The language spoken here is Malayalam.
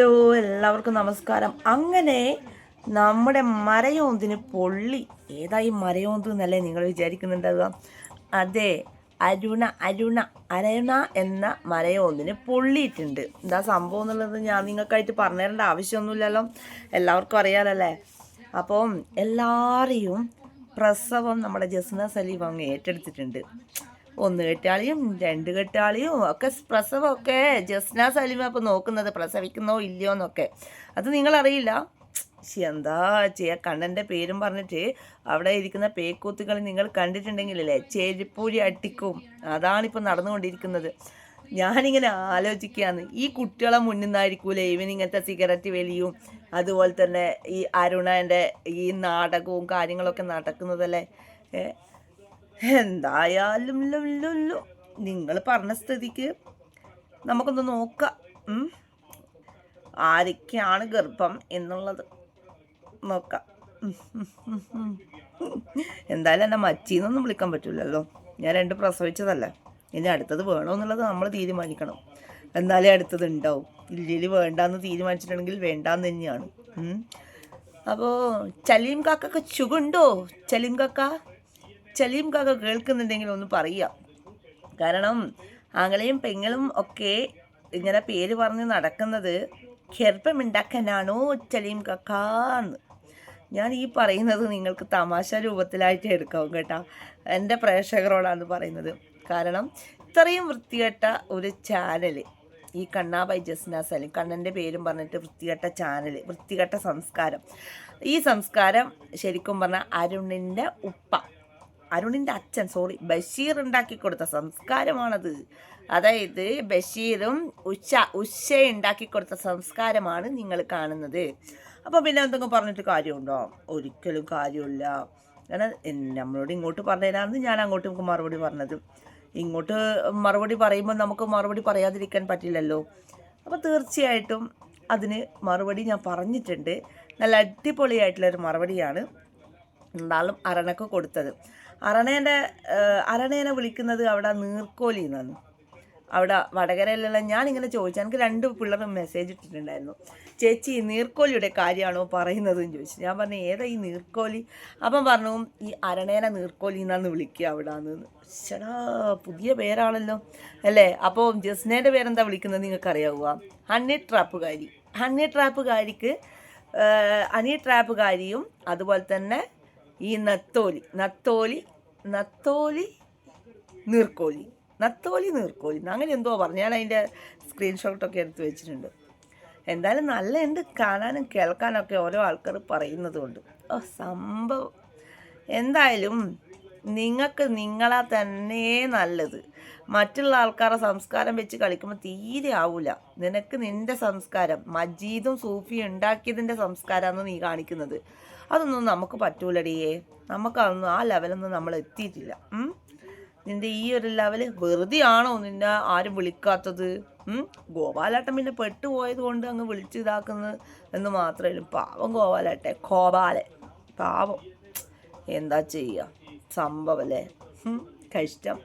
ഹലോ എല്ലാവർക്കും നമസ്കാരം. അങ്ങനെ നമ്മുടെ മരയോന്തിന് പൊള്ളി. ഏതായി മരയോന്ത് എന്നല്ലേ നിങ്ങൾ വിചാരിക്കുന്നുണ്ടാവുക? അതെ അരുണ അരുണ അരുണ എന്ന മരയോന്തിന് പൊള്ളിയിട്ടുണ്ട്. എന്താ സംഭവം എന്നുള്ളത് ഞാൻ നിങ്ങൾക്കായിട്ട് പറഞ്ഞു തരേണ്ട ആവശ്യമൊന്നുമില്ലല്ലോ. എല്ലാവർക്കും അറിയാലല്ലേ? അപ്പം എല്ലാവരെയും പ്രസവം നമ്മുടെ ജസ്ന സലീം അങ്ങ് ഏറ്റെടുത്തിട്ടുണ്ട്. ഒന്ന് കെട്ടാളിയും രണ്ട് കെട്ടാളിയും ഒക്കെ പ്രസവമൊക്കെ ജസ്ന സലിമ ഇപ്പം നോക്കുന്നത് പ്രസവിക്കുന്നോ ഇല്ലയോ എന്നൊക്കെ. അത് നിങ്ങളറിയില്ല? എന്താ ചെയ്യാ? കണ്ണന്റെ പേരും പറഞ്ഞിട്ട് അവിടെ ഇരിക്കുന്ന പേക്കൂത്തുകൾ നിങ്ങൾ കണ്ടിട്ടുണ്ടെങ്കിലല്ലേ ചെരിപ്പൂരി അട്ടിക്കും അതാണിപ്പോൾ നടന്നുകൊണ്ടിരിക്കുന്നത്. ഞാനിങ്ങനെ ആലോചിക്കുകയാണ് ഈ കുട്ടികളെ മുന്നിൽ നിന്നായിരിക്കൂലേ ഇവൻ ഇങ്ങനത്തെ സിഗരറ്റ് വലിയും അതുപോലെ തന്നെ ഈ അരുണന്റെ ഈ നാടകവും കാര്യങ്ങളൊക്കെ നടക്കുന്നതല്ലേ? എന്തായാലും ലുല്ലുല്ലു നിങ്ങൾ പറഞ്ഞ സ്ഥിതിക്ക് നമുക്കൊന്ന് നോക്കാം. ആരൊക്കെയാണ് ഗർഭം എന്നുള്ളത് നോക്കാം. എന്തായാലും എന്നെ മച്ചീന്നൊന്നും വിളിക്കാൻ പറ്റില്ലല്ലോ ഞാൻ രണ്ട് പ്രസവിച്ചതല്ലേ. ഇനി അടുത്തത് വേണോ എന്നുള്ളത് നമ്മൾ തീരുമാനിക്കണം. എന്നാലേ അടുത്തത് ഉണ്ടാവും. ഇല്ലെങ്കിൽ വേണ്ടാന്ന് തീരുമാനിച്ചിട്ടുണ്ടെങ്കിൽ വേണ്ടാന്ന് തന്നെയാണ്. അപ്പോൾ ചലീം കാക്കൊക്കെ ചുഗുണ്ടോ ചലീം കാക്ക? ചലീം കാക്ക കേൾക്കുന്നുണ്ടെങ്കിൽ ഒന്ന് പറയാം കാരണം ആങ്ങളെയും പെങ്ങളും ഒക്കെ ഇങ്ങനെ പേര് പറഞ്ഞ് നടക്കുന്നത് ഗർഭമുണ്ടാക്കാനാണോ ചലീം കക്കാന്ന് ഞാൻ ഈ പറയുന്നത് നിങ്ങൾക്ക് തമാശ രൂപത്തിലായിട്ട് എടുക്കാവും കേട്ടോ. എന്റെ പ്രേക്ഷകരോടാണ് പറയുന്നത്. കാരണം ഇത്രയും വൃത്തികെട്ട ഒരു ചാനൽ ഈ കണ്ണാബൈ ജസ്ന സലിം കണ്ണന്റെ പേരും പറഞ്ഞിട്ട് വൃത്തികെട്ട ചാനൽ വൃത്തികെട്ട സംസ്കാരം. ഈ സംസ്കാരം ശരിക്കും പറഞ്ഞാൽ അരുണിന്റെ ഉപ്പ. അരുണിന്റെ അച്ഛൻ സോറി ബഷീർ ഉണ്ടാക്കി കൊടുത്ത സംസ്കാരമാണത്. അതായത് ബഷീറും ഉഷ ഉഷ ഉണ്ടാക്കി കൊടുത്ത സംസ്കാരമാണ് നിങ്ങൾ കാണുന്നത്. അപ്പോൾ പിന്നെ എന്തെങ്കിലും പറഞ്ഞിട്ട് കാര്യമുണ്ടോ? ഒരിക്കലും കാര്യമില്ല. കാരണം നമ്മളോട് ഇങ്ങോട്ട് പറഞ്ഞു ഞാൻ അങ്ങോട്ട് നമുക്ക് മറുപടി പറഞ്ഞത്. ഇങ്ങോട്ട് മറുപടി പറയുമ്പോൾ നമുക്ക് മറുപടി പറയാതിരിക്കാൻ പറ്റില്ലല്ലോ. അപ്പോൾ തീർച്ചയായിട്ടും അതിന് മറുപടി ഞാൻ പറഞ്ഞിട്ടുണ്ട്. നല്ല അടിപൊളിയായിട്ടുള്ളൊരു മറുപടിയാണ്. എന്തായാലും അരണക്ക് കൊടുത്തത്. അരണേന്റെ അരണേനെ വിളിക്കുന്നത് അവിടെ നീർക്കോലി എന്നാണ്. അവിടെ വടകരയിലുള്ള ഞാനിങ്ങനെ ചോദിച്ചു. എനിക്ക് രണ്ട് പിള്ളേർ മെസ്സേജ് ഇട്ടിട്ടുണ്ടായിരുന്നു. ചേച്ചി നീർക്കോലിയുടെ കാര്യമാണോ പറയുന്നതെന്ന് ചോദിച്ചു. ഞാൻ പറഞ്ഞു ഏതാ ഈ നീർക്കോലി? അപ്പം പറഞ്ഞു ഈ അരണേനെ നീർക്കോലി എന്നാണ് വിളിക്കുക അവിടെ നിന്ന് ചേടാ പുതിയ പേരാണല്ലോ. അല്ലേ? അപ്പോൾ ജസ്നേന്റെ പേരെന്താ വിളിക്കുന്നത് നിങ്ങൾക്കറിയാവുക ഹണ്ണി ട്രാപ്പുകാരി. ഹണ്ണി ട്രാപ്പുകാരിക്ക് ഹണി ട്രാപ്പുകാരിയും അതുപോലെ തന്നെ ഈ നത്തോലി നത്തോലി നത്തോലി നീർക്കോലി. നത്തോലി നീർക്കോലി. അങ്ങനെ എന്തോ പറഞ്ഞു. ഞാൻ അതിന്റെ സ്ക്രീൻഷോട്ടൊക്കെ എടുത്ത് വെച്ചിട്ടുണ്ട്. എന്തായാലും നല്ല എന്ത് കാണാനും കേൾക്കാനൊക്കെ ഓരോ ആൾക്കാർ പറയുന്നതുകൊണ്ട്. ഓ സംഭവം. എന്തായാലും നിങ്ങൾക്ക് നിങ്ങളാ തന്നെ നല്ലത്. മറ്റുള്ള ആൾക്കാരെ സംസ്കാരം വെച്ച് കളിക്കുമ്പോൾ തീരെ ആവില്ല നിനക്ക് നിന്റെ സംസ്കാരം മജീദും സൂഫിയും ഉണ്ടാക്കിയതിന്റെ സംസ്കാരമാണ് നീ കാണിക്കുന്നത്. അതൊന്നും നമുക്ക് പറ്റൂലടിയേ നമുക്കതൊന്നും ആ ലെവലൊന്നും നമ്മൾ എത്തിയിട്ടില്ല. നിന്റെ ഈ ഒരു ലെവൽ ആണോ നിന്നെ ആരും വിളിക്കാത്തത്? ഗോപാലേട്ടൻ പിന്നെ പെട്ടുപോയത് കൊണ്ട് അങ്ങ് വിളിച്ച് ഇതാക്കുന്നത് എന്ന് മാത്രമേ പാവം ഗോപാലേട്ടെ ഗോപാല പാവം. എന്താ ചെയ്യുക? സംഭവല്ലേ കഷ്ടം.